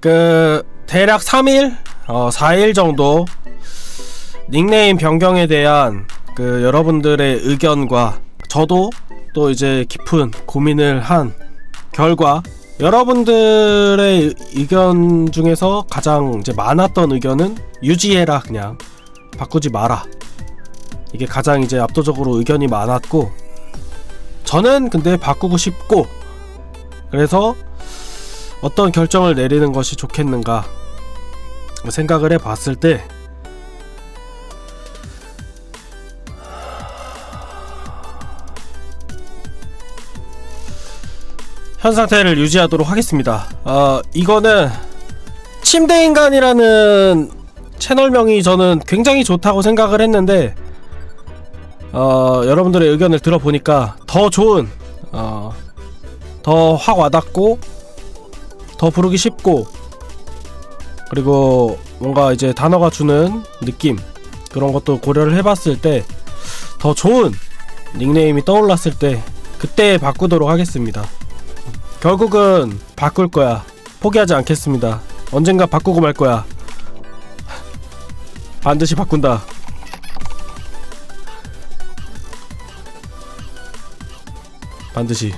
그 대략 3일, 어 4일 정도 닉네임 변경에 대한 그 여러분들의 의견과 저도 또 이제 깊은 고민을 한 결과 여러분들의 의견 중에서 가장 이제 많았던 의견은 유지해라 그냥. 바꾸지 마라. 이게 가장 이제 압도적으로 의견이 많았고 저는 근데 바꾸고 싶고 그래서 어떤 결정을 내리는 것이 좋겠는가 생각을 해 봤을 때 현 상태를 유지하도록 하겠습니다. 어, 이거는 침대 인간이라는 채널명이 저는 굉장히 좋다고 생각을 했는데 어, 여러분들의 의견을 들어보니까 더 좋은 어, 더 확 와닿고 더 부르기 쉽고 그리고 뭔가 이제 단어가 주는 느낌 그런 것도 고려를 해봤을 때 더 좋은 닉네임이 떠올랐을 때 그때 바꾸도록 하겠습니다. 결국은 바꿀 거야. 포기하지 않겠습니다. 언젠가 바꾸고 말 거야. 반드시 바꾼다. 반드시.